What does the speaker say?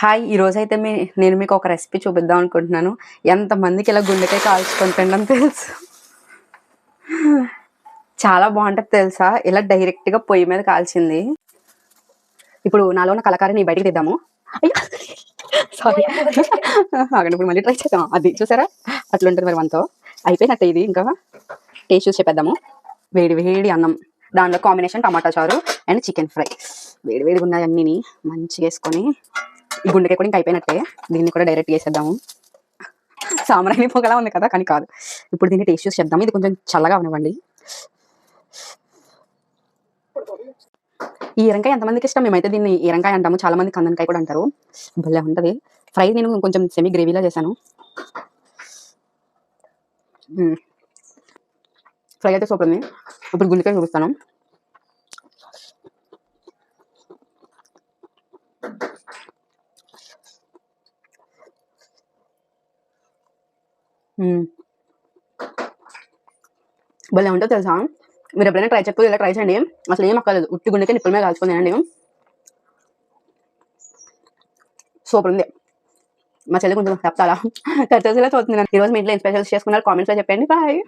Hi ఈ అయితే మీ నేను మీకు ఒక రెసిపీ చూపిద్దాం అనుకుంటున్నాను. ఎంతమందికి ఇలా గుండెకాయ కాల్చుకొని తినడం తెలుసు? చాలా బాగుంటుంది తెలుసా? ఇలా డైరెక్ట్గా పొయ్యి మీద కాల్చింది. ఇప్పుడు నాలో ఉన్న కలకారిని బయటికి తీద్దాము సారీ అక్కడ ఇప్పుడు మళ్ళీ ట్రై చేద్దాం అది చూసారా? అట్లుంటుంది మరి మనతో. అయిపోయినట్టే ఇది ఇంకా. టేస్ట్ చూసి చెప్పేద్దాము. వేడి వేడి అన్నం. దానిలో కాంబినేషన్ టమాటా చారు అండ్ చికెన్ ఫ్రై. వేడి వేడిగా ఉన్నాయి అన్నిని మంచిగా వేసుకొని ఈ గుండెకి కూడా ఇంకా అయిపోయినట్టే. దీన్ని కూడా డైరెక్ట్ చేసేద్దాము. సామరాయి పొగలా ఉంది కదా కానీ కాదు. ఇప్పుడు దీన్ని టేస్ట్ చూసి చేద్దాము ఇది కొంచెం చల్లగా అవనివ్వండి. ఈ ఈరంకాయ ఎంతమందికి ఇష్టం? మేమైతే దీన్ని ఈరంకాయ అంటాము. చాలా మంది కందనకాయ కూడా అంటారు. భలే ఉంటది. ఫ్రై నేను కొంచెం సెమీ గ్రేవీలా చేశాను. ఫ్రై అయితే సూపర్ ఉంది. ఇప్పుడు గుండెకాయ చూపిస్తాను. భలే ఉంటుంది తెలుసా మీరు ఎప్పుడైనా ట్రై చెప్పు ఇలా ట్రై చేయండి అసలు ఏం అక్కర్లేదు ఉట్టి గుండెకి నిప్పుల మీద కాల్చుకొని తినండి సూపర్ ఉంది మా చెల్లి కొంచెం చెప్తారా ఇలా చూస్తుంది ఈరోజు మీ ఇంట్లో ఏం స్పెషల్స్ చేసుకున్నారు కామెంట్స్లో చెప్పండి బాయ్